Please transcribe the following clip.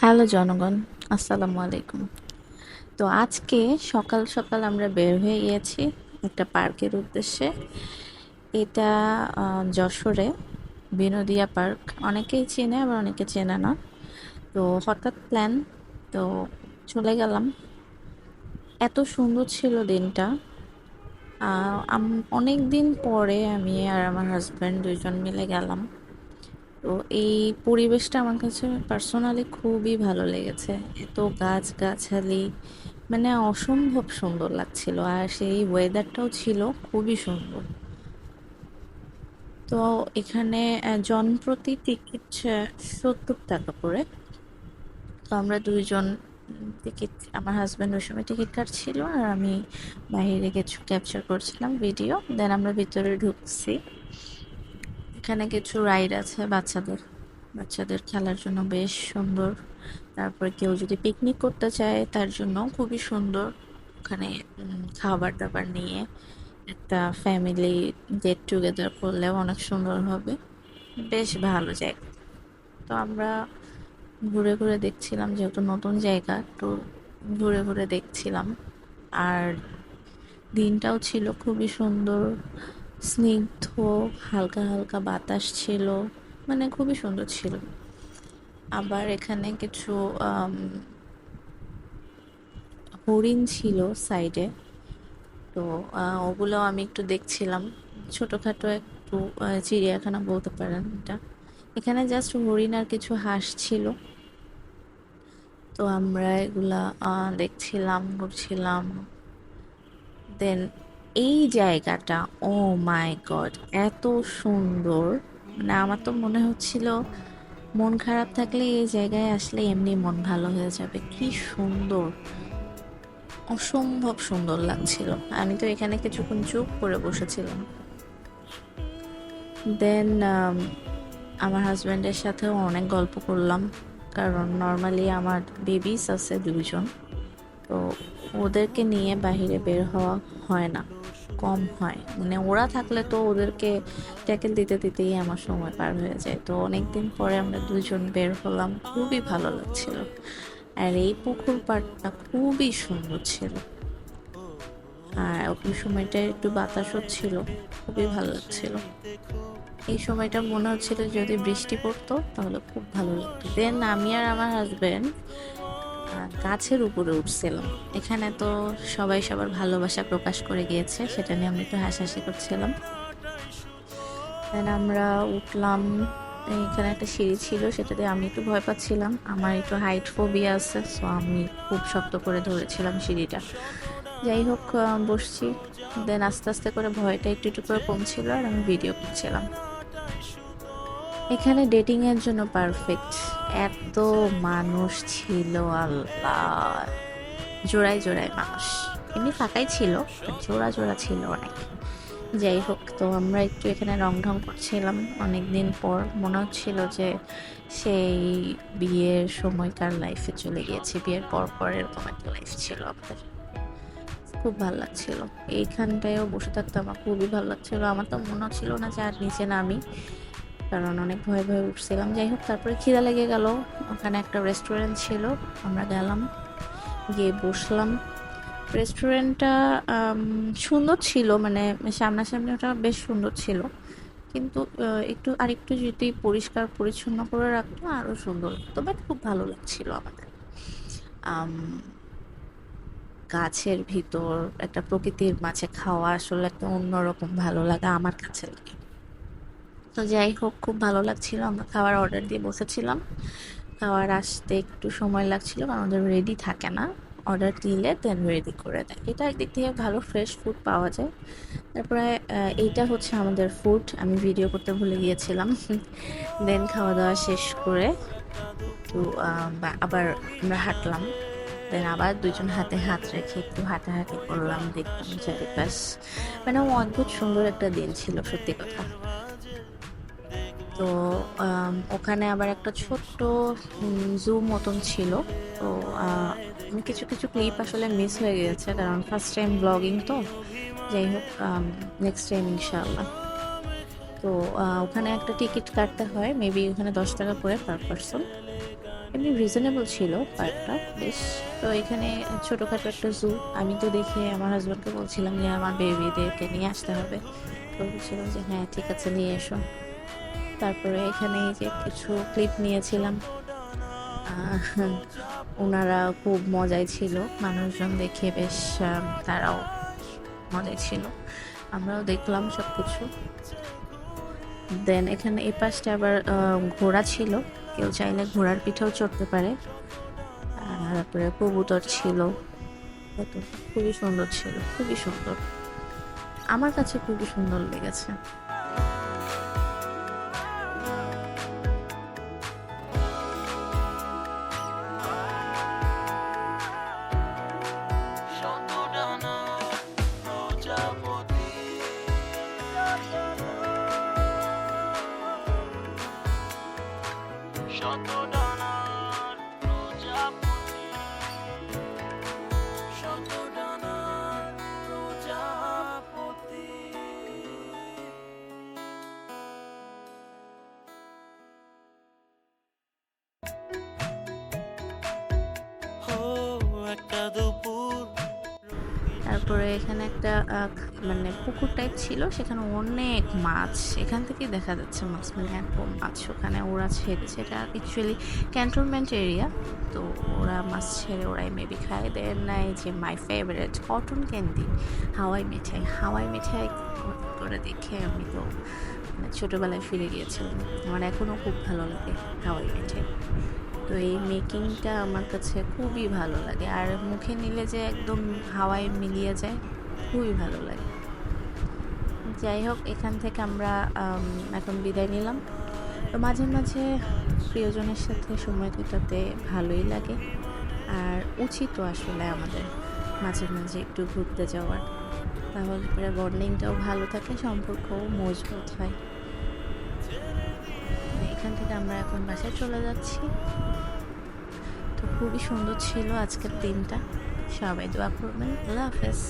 Hello জনগণ, আসসালামু আলাইকুম। তো আজকে সকাল সকাল আমরা বের হয়ে গিয়েছি একটা পার্কের উদ্দেশ্যে। এটা যশোরে বিনোদিয়া পার্ক। অনেকেই চেনে, আবার অনেকে চেনে না। তো হঠাৎ প্ল্যান তো চলে গেলাম। এত সুন্দর ছিল দিনটা। অনেক দিন পরে আমি আর আমার হাজব্যান্ড দুজন মিলে গেলাম। তো এই পরিবেশটা আমার কাছে পার্সোনালি খুবই ভালো লেগেছে। এত গাছ গাছালি মানে অসম্ভব সুন্দর লাগছিল আর সেই ওয়েদারটাও ছিল খুবই সুন্দর। তো এখানে জনপ্রতি টিকিট সত্তর টাকা করে। তো আমরা দুইজন টিকিট আমার হাজব্যান্ড ওই সময় টিকিট কাটছিল আর আমি বাইরে কিছু ক্যাপচার করছিলাম ভিডিও দেন আমরা ভিতরে ঢুকছি। এখানে কিছু রাইড আছে বাচ্চাদের। বাচ্চাদের খেলার জন্য বেশ সুন্দর। তারপর কেউ যদি পিকনিক করতে চায়, তার জন্য খুবই সুন্দর। ওখানে খাবার দাবার নিয়ে একটা ফ্যামিলি গেট টুগেদার করলেও অনেক সুন্দর হবে। বেশ ভালো জায়গা। তো আমরা ঘুরে ঘুরে দেখছিলাম, যেহেতু নতুন জায়গা, তো ঘুরে ঘুরে দেখছিলাম। আর দিনটাও ছিল খুবই সুন্দর। স্নিগ্ধ, হালকা হালকা বাতাস ছিল। মানে খুবই সুন্দর ছিল। আবার এখানে কিছু হরিণ ছিল সাইডে তো ওগুলো আমি একটু দেখছিলাম। ছোটোখাটো একটু চিড়িয়াখানা বলতে পারেন এটা। এখানে জাস্ট হরিণ আর কিছু হাঁস ছিল। তো আমরা এগুলা দেখছিলাম, ঘুরছিলাম। দেন এই জায়গাটা ও মাই গড এত সুন্দর। মানে আমার তো মনে হচ্ছিল, মন খারাপ থাকলে এই জায়গায় আসলে এমনি মন ভালো হয়ে যাবে। কি সুন্দর। অসম্ভব সুন্দর লাগছিল। আমি তো এখানে কিছুক্ষণ চুপ করে বসেছিলাম। দেন আমার হাজব্যান্ডের সাথেও অনেক গল্প করলাম। কারণ নর্মালি আমার বেবিস আছে দুজন তো ওদেরকে নিয়ে বাইরে বের হওয়া হয় না। কম হয়। মানে ওরা থাকলে তো ওদেরকে ট্যাকেল দিতে দিতেই আমার সময় পার হয়ে যায়। তো অনেকদিন পরে আমরা দুজন বের হলাম, খুবই ভালো লাগছিল। আর এই পুকুর পাড়টা খুবই সুন্দর ছিল। আর ওই সময়টা একটু বাতাসও ছিল, খুবই ভালো লাগছিল। এই সময়টা মনে হচ্ছিল যদি বৃষ্টি পড়তো, তাহলে খুব ভালো লাগতো। দেন আমি আর আমার হাজবেন্ড গাছের উপরে উঠছিলাম এখানে তো সবাই সবার ভালোবাসা প্রকাশ করে গিয়েছে, সেটা নিয়ে আমি একটু হাসাহাসি করছিলাম। দেন আমরা উঠলাম, এখানে একটা সিঁড়ি ছিল সেটাতে আমি একটু ভয় পাচ্ছিলাম। আমার একটু হাইট ফোবিয়া আছে সো আমি খুব শক্ত করে ধরেছিলাম সিঁড়িটা। যাই হোক বসছি। দেন আস্তে আস্তে করে ভয়টা একটু একটু করে কমছিল আর আমি ভিডিও করছিলাম। এখানে ডেটিংয়ের জন্য পারফেক্ট এত মানুষ ছিল, আল্লাহ। জোড়ায় জোড়ায় মানুষ। এমনি ফাঁকাই ছিল জোড়া জোড়া ছিল অনেক। যাই হোক, তো আমরা একটু এখানে রং ঢং করছিলাম অনেক দিন পর। মনে হচ্ছিল যে সেই বিয়ের সময়কার লাইফে চলে গিয়েছে। বিয়ের পর পর এরকম একটা লাইফ ছিল আমাদের। খুব ভালো লাগছিল। এইখানটায়ও বসে থাকতে আমার খুবই ভালো লাগছিল। আমার তো মনে হচ্ছিল না যে আর নিচে নামি। কারণ অনেক ভয়ে ভয়ে উঠছিলাম। যাই হোক, তারপরে খিদা লেগে গেল। ওখানে একটা রেস্টুরেন্ট ছিল, আমরা গেলাম, গিয়ে বসলাম। রেস্টুরেন্টটা সুন্দর ছিল মানে সামনাসামনি ওটা বেশ সুন্দর ছিল। কিন্তু একটু, আরেকটু যদি পরিষ্কার পরিচ্ছন্ন করে রাখতো আরও সুন্দর লাগতো বাট খুব ভালো লাগছিল আমাদের। গাছের ভিতর, একটা প্রকৃতির মাঝে খাওয়া আসলে একটা অন্যরকম ভালো লাগা আমার কাছে লাগে। তো যাই হোক, খুব ভালো লাগছিল। আমরা খাবার অর্ডার দিয়ে বসেছিলাম। খাবার আসতে একটু সময় লাগছিল, কারণ ওদের রেডি থাকে না। অর্ডার দিলে দেন রেডি করে দেয়। এটা একদিক থেকে ভালো ফ্রেশ ফুড পাওয়া যায়। তারপরে এইটা হচ্ছে আমাদের ফুড আমি ভিডিও করতে ভুলে গিয়েছিলাম। দেন খাওয়া দাওয়া শেষ করে একটু আবার আমরা হাঁটলাম। দেন আবার দুজন হাতে হাত রেখে একটু হাঁটাহাঁটি করলাম, দেখলাম চারিপাশ মানে অদ্ভুত সুন্দর একটা দিন ছিল, সত্যি কথা। তো ওখানে আবার একটা ছোট্ট জু মতন ছিল। তো কিছু কিছু ক্লিপ আসলে মিস হয়ে গেছে, কারণ ফার্স্ট টাইম ব্লগিং তো। যাই হোক নেক্সট টাইম ইনশাআল্লাহ। তো ওখানে একটা টিকিট কাটতে হয় মেবি ওখানে দশ টাকা করে পার পার্সন এমনি রিজনেবল ছিল পার্কটা বেশ। তো, এখানে ছোটোখাটো একটা জু আমি তো দেখে আমার হাজব্যান্ডকে বলছিলাম যে, আমার বেবিদেরকে নিয়ে আসতে হবে। তো, বলছিলাম যে হ্যাঁ ঠিক আছে, নিয়ে এসো। তারপরে এখানে এই যে কিছু ক্লিপ নিয়েছিলাম। ওনারা খুব মজায় ছিল। মানুষজন দেখে বেশ তারাও মজাই ছিল। আমরাও দেখলাম সব কিছু দেন এখানে এই পাশটা আবার ঘোড়া ছিল। কেউ চাইলে ঘোড়ার পিঠেও চড়তে পারে। তারপরে কবুতর ছিল। খুবই সুন্দর ছিল। খুবই সুন্দর। আমার কাছে খুবই সুন্দর লেগেছে। প্রজাপতি শতডানার প্রজাপতি ও একটা দুপুর তারপরে এখানে একটা মানে পুকুর টাইপ ছিল। সেখানে অনেক মাছ। এখান থেকেই দেখা যাচ্ছে মাছ। মানে এত মাছ ওখানে ওরা ছেড়েছে। এটা অ্যাকচুয়ালি ক্যান্টনমেন্ট এরিয়া তো ওরা মাছ ছেড়ে ওরাই মেবি খায়। দেন নাই যে মাই ফেভারেট কটন ক্যান্ডি হাওয়াই মিঠাই। হাওয়াই মিঠাই করে দেখে আমি তো মানে ছোটোবেলায় ফিরে গিয়েছিলাম। আমার এখনও খুব ভালো লাগে হাওয়াই মিঠাই। তো এই মেকিংটা আমার কাছে খুবই ভালো লাগে। আর মুখে নিলে যে একদম হাওয়ায় মিলিয়ে যায়, খুবই ভালো লাগে। যাই হোক, এখান থেকে আমরা এখন বিদায় নিলাম। তো মাঝে মাঝে প্রিয়জনের সাথে সময় কাটাতে ভালোই লাগে। আর উচিত আসলে আমাদের মাঝে মাঝে একটু ঘুরতে যাওয়ার। তাহলে পরে বন্ডিংটাও ভালো থাকে, সম্পর্কও মজবুত হয়। আমরা এখন বাসায় চলে যাচ্ছি। তো খুবই সুন্দর ছিল আজকের দিনটা। সবাই দোয়া করবেন। আল্লাহ হাফেজ।